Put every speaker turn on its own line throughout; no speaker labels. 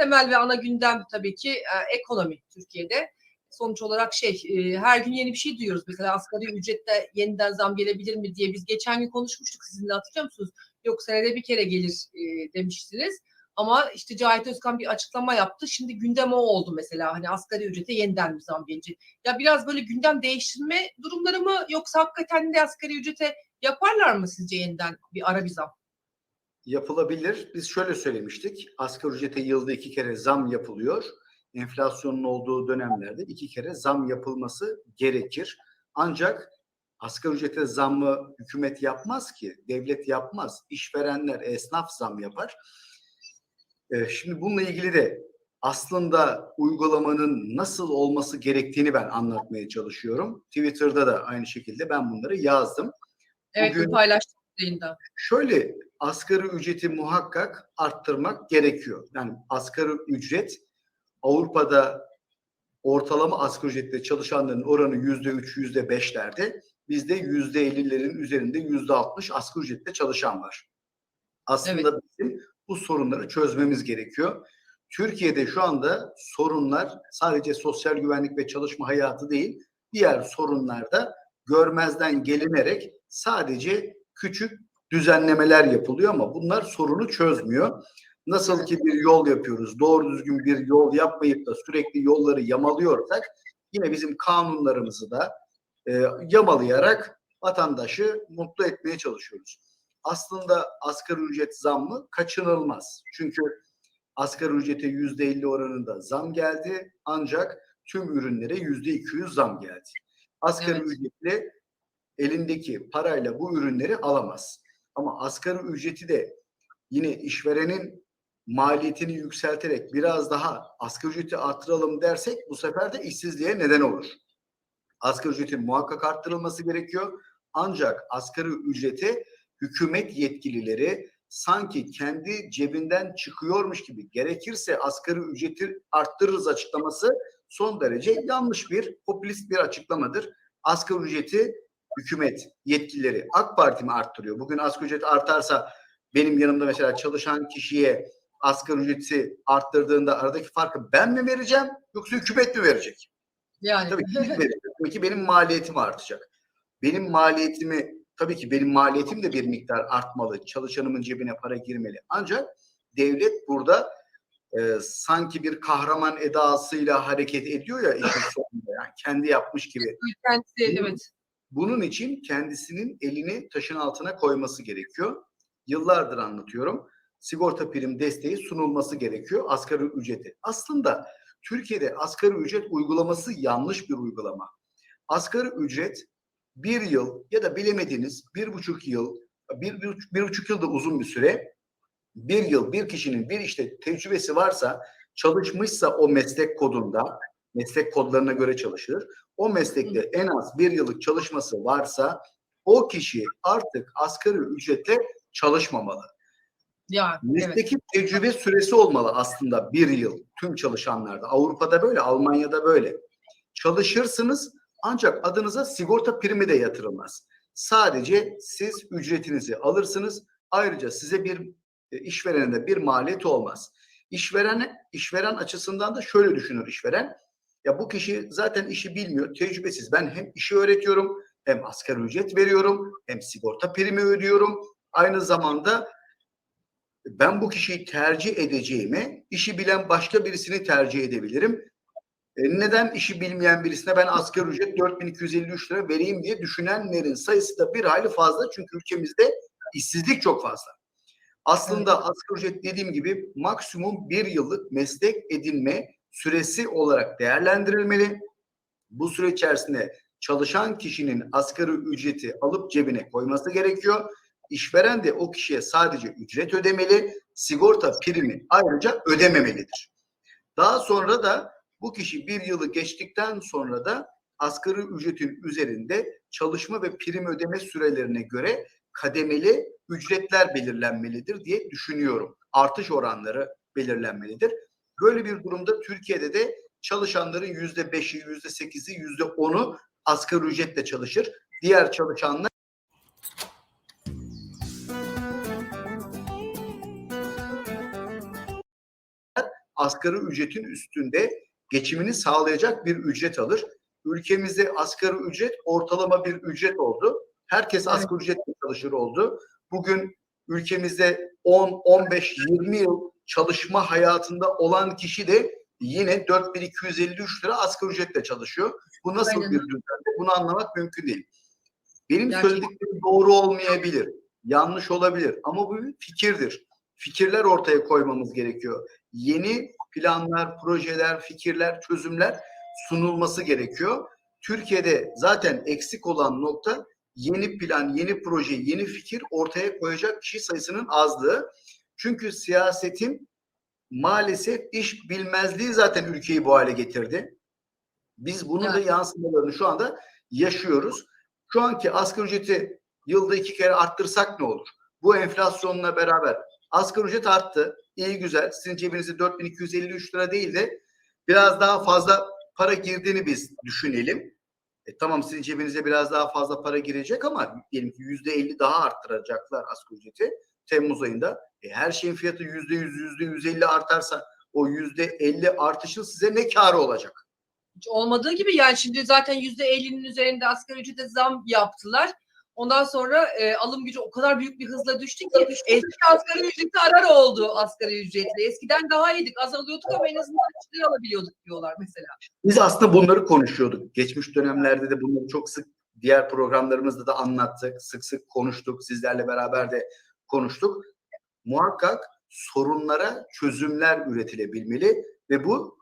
temel ve ana gündem tabii ki e, ekonomi Türkiye'de. Sonuç olarak şey e, her gün yeni bir şey duyuyoruz. Mesela asgari ücrette yeniden zam gelebilir mi diye biz geçen gün konuşmuştuk sizinle hatırlıyor musunuz? Yok senede bir kere gelir e, demiştiniz. Ama işte Cahit Özkan bir açıklama yaptı. Şimdi gündem o oldu mesela. Hani asgari ücrete yeniden bir zam gelecek. Ya biraz böyle gündem değiştirme durumları mı yoksa hakikaten de asgari ücrete yaparlar mı sizce yeniden bir ara bir zam?
Yapılabilir. Biz şöyle söylemiştik. Asgari ücrete yılda iki kere zam yapılıyor. Enflasyonun olduğu dönemlerde iki kere zam yapılması gerekir. Ancak asgari ücrete zammı hükümet yapmaz ki. Devlet yapmaz. İşverenler, esnaf zam yapar. Ee, şimdi bununla ilgili de aslında uygulamanın nasıl olması gerektiğini ben anlatmaya çalışıyorum. Twitter'da da aynı şekilde ben bunları yazdım.
Evet
Bugün-
bu paylaştığınız yayında.
Şöyle asgari ücreti muhakkak arttırmak gerekiyor. Yani asgari ücret Avrupa'da ortalama asgari ücretle çalışanların oranı yüzde üç, yüzde beşlerde. Bizde yüzde ellilerin üzerinde yüzde altmış asgari ücretle çalışan var. Aslında bizim bu sorunları çözmemiz gerekiyor. Türkiye'de şu anda sorunlar sadece sosyal güvenlik ve çalışma hayatı değil, diğer sorunlarda görmezden gelinerek sadece küçük düzenlemeler yapılıyor ama bunlar sorunu çözmüyor. Nasıl ki bir yol yapıyoruz, doğru düzgün bir yol yapmayıp da sürekli yolları yamalıyorsak yine bizim kanunlarımızı da e, yamalayarak vatandaşı mutlu etmeye çalışıyoruz. Aslında asgari ücret zammı kaçınılmaz. Çünkü asgari ücrete yüzde elli oranında zam geldi ancak tüm ürünlere yüzde iki yüz zam geldi. Asgari
Evet.
ücretle elindeki parayla bu ürünleri alamaz. Ama asgari ücreti de yine işverenin maliyetini yükselterek biraz daha asgari ücreti arttıralım dersek bu sefer de işsizliğe neden olur. Asgari ücretin muhakkak arttırılması gerekiyor. Ancak asgari ücreti hükümet yetkilileri sanki kendi cebinden çıkıyormuş gibi gerekirse asgari ücreti arttırırız açıklaması son derece yanlış bir popülist bir açıklamadır. Asgari ücreti hükümet yetkilileri AK Parti mi arttırıyor? Bugün asgari ücret artarsa benim yanımda mesela çalışan kişiye asgari ücreti arttırdığında aradaki farkı ben mi vereceğim yoksa hükümet mi verecek?
Yani
Tabii ki? Tabii ki benim maliyetim artacak. Benim maliyetimi tabii ki benim maliyetim de bir miktar artmalı. Çalışanımın cebine para girmeli. Ancak devlet burada e, sanki bir kahraman edasıyla hareket ediyor ya işin sonunda. Yani kendi yapmış gibi.
kendisi evet.
Bunun için kendisinin elini taşın altına koyması gerekiyor. Yıllardır anlatıyorum. Sigorta prim desteği sunulması gerekiyor asgari ücreti. Aslında Türkiye'de asgari ücret uygulaması yanlış bir uygulama. Asgari ücret bir yıl ya da bilemediğiniz bir buçuk yıl, bir, bir, bir buçuk yıl da uzun bir süre, bir yıl bir kişinin bir işte tecrübesi varsa, çalışmışsa o meslek kodunda, meslek kodlarına göre çalışır. O meslekte en az bir yıllık çalışması varsa o kişi artık asgari ücretle çalışmamalı.
Yani evet.
Mesleki tecrübe süresi olmalı aslında bir yıl tüm çalışanlarda. Avrupa'da böyle, Almanya'da böyle. Çalışırsınız ancak adınıza sigorta primi de yatırılmaz. Sadece siz ücretinizi alırsınız. Ayrıca size bir e, işverene de bir maliyet olmaz. İşveren işveren açısından da şöyle düşünür işveren. Ya bu kişi zaten işi bilmiyor, tecrübesiz. Ben hem işi öğretiyorum, hem asgari ücret veriyorum, hem sigorta primi ödüyorum. Aynı zamanda ben bu kişiyi tercih edeceğime işi bilen başka birisini tercih edebilirim. E, neden işi bilmeyen birisine ben asgari ücret 4253 lira vereyim diye düşünenlerin sayısı da bir hayli fazla. Çünkü ülkemizde işsizlik çok fazla. Aslında asgari ücret dediğim gibi maksimum bir yıllık meslek edinme süresi olarak değerlendirilmeli. Bu süre içerisinde çalışan kişinin asgari ücreti alıp cebine koyması gerekiyor. İşveren de o kişiye sadece ücret ödemeli, sigorta primi ayrıca ödememelidir. Daha sonra da bu kişi bir yılı geçtikten sonra da asgari ücretin üzerinde çalışma ve prim ödeme sürelerine göre kademeli ücretler belirlenmelidir diye düşünüyorum. Artış oranları belirlenmelidir. Böyle bir durumda Türkiye'de de çalışanların yüzde beşi, yüzde sekizi, yüzde onu asgari ücretle çalışır. Diğer çalışanlar asgari ücretin üstünde geçimini sağlayacak bir ücret alır. Ülkemizde asgari ücret ortalama bir ücret oldu. Herkes asgari ücretle çalışır oldu. Bugün ülkemizde 10, 15, 20 yıl çalışma hayatında olan kişi de yine 4253 lira asgari ücretle çalışıyor. Bu nasıl
Aynen
bir
öyle.
düzen? Bunu anlamak mümkün değil. Benim
Gerçekten.
söylediklerim doğru olmayabilir, yanlış olabilir ama bu bir fikirdir. Fikirler ortaya koymamız gerekiyor. Yeni planlar, projeler, fikirler, çözümler sunulması gerekiyor. Türkiye'de zaten eksik olan nokta yeni plan, yeni proje, yeni fikir ortaya koyacak kişi sayısının azlığı. Çünkü siyasetin maalesef iş bilmezliği zaten ülkeyi bu hale getirdi. Biz bunun da
Evet.
yansımalarını şu anda yaşıyoruz. Şu anki asgari ücreti yılda iki kere arttırsak ne olur? Bu enflasyonla beraber asgari ücret arttı. İyi güzel. Sizin cebinize 4253 lira değil de biraz daha fazla para girdiğini biz düşünelim. E, tamam sizin cebinize biraz daha fazla para girecek ama diyelim ki yüzde elli daha arttıracaklar asgari ücreti Temmuz ayında. E, her şeyin fiyatı yüzde yüz, yüzde yüz elli artarsa o yüzde elli artışın size ne karı olacak?
Hiç olmadığı gibi yani şimdi zaten yüzde 50'nin üzerinde asgari ücrete zam yaptılar. Ondan sonra e, alım gücü o kadar büyük bir hızla düştü ki eski asgari ücreti arar oldu asgari ücretli. Eskiden daha iyiydik az alıyorduk ama en azından açlığı alabiliyorduk diyorlar mesela.
Biz aslında bunları konuşuyorduk. Geçmiş dönemlerde de bunları çok sık diğer programlarımızda da anlattık. Sık sık konuştuk. Sizlerle beraber de konuştuk. Muhakkak sorunlara çözümler üretilebilmeli ve bu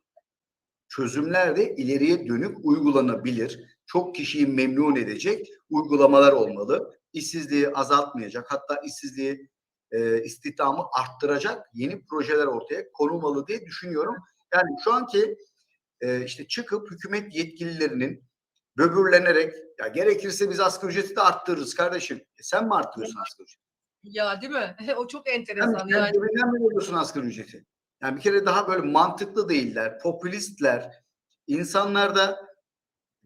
çözümler de ileriye dönük uygulanabilir. Çok kişiyi memnun edecek uygulamalar olmalı. İşsizliği azaltmayacak hatta işsizliği e, istihdamı arttıracak yeni projeler ortaya konulmalı diye düşünüyorum. Yani şu anki e, işte çıkıp hükümet yetkililerinin böbürlenerek ya gerekirse biz asgari ücreti de arttırırız kardeşim. E sen mi arttırıyorsun asgari ücreti?
Ya değil mi? o çok enteresan
sen
yani.
cebinden veriyorsun asgari ücreti? Yani bir kere daha böyle mantıklı değiller, popülistler. İnsanlar da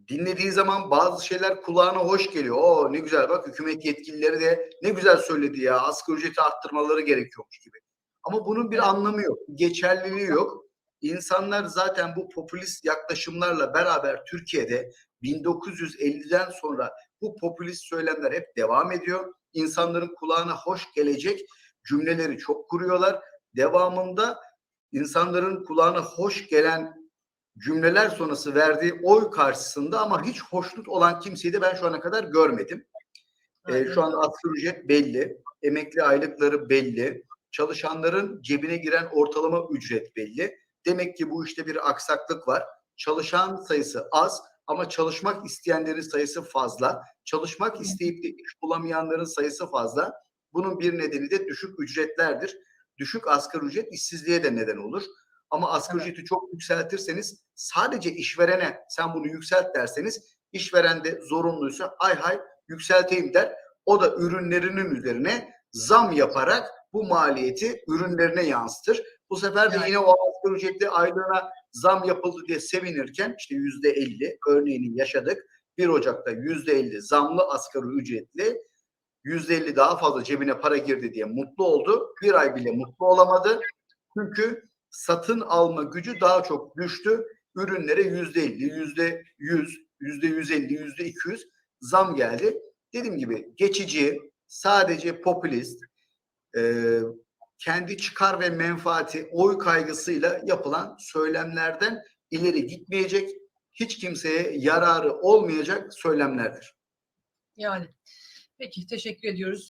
dinlediği zaman bazı şeyler kulağına hoş geliyor. O ne güzel bak hükümet yetkilileri de ne güzel söyledi ya asgari ücreti arttırmaları gerekiyormuş gibi. Ama bunun bir anlamı yok, geçerliliği yok. İnsanlar zaten bu popülist yaklaşımlarla beraber Türkiye'de 1950'den sonra bu popülist söylemler hep devam ediyor. İnsanların kulağına hoş gelecek cümleleri çok kuruyorlar. Devamında insanların kulağına hoş gelen cümleler sonrası verdiği oy karşısında ama hiç hoşnut olan kimseyi de ben şu ana kadar görmedim. Ee, şu anda asgari ücret belli, emekli aylıkları belli, çalışanların cebine giren ortalama ücret belli. Demek ki bu işte bir aksaklık var. Çalışan sayısı az ama çalışmak isteyenlerin sayısı fazla. Çalışmak isteyip de iş bulamayanların sayısı fazla. Bunun bir nedeni de düşük ücretlerdir. Düşük asgari ücret işsizliğe de neden olur. Ama asgari
Evet.
ücreti çok yükseltirseniz sadece işverene sen bunu yükselt derseniz işveren de zorunluysa ay hay yükselteyim der. O da ürünlerinin üzerine zam yaparak bu maliyeti ürünlerine yansıtır. Bu sefer de
Yani.
yine o asgari ücretli aylığına zam yapıldı diye sevinirken işte yüzde elli örneğini yaşadık. 1 Ocak'ta yüzde elli zamlı asgari ücretli yüzde elli daha fazla cebine para girdi diye mutlu oldu. Bir ay bile mutlu olamadı. Çünkü satın alma gücü daha çok düştü. Ürünlere yüzde elli, yüzde yüz, yüzde yüz elli, yüzde iki yüz zam geldi. Dediğim gibi geçici, sadece popülist, e, kendi çıkar ve menfaati, oy kaygısıyla yapılan söylemlerden ileri gitmeyecek, hiç kimseye yararı olmayacak söylemlerdir.
Yani. Peki teşekkür ediyoruz.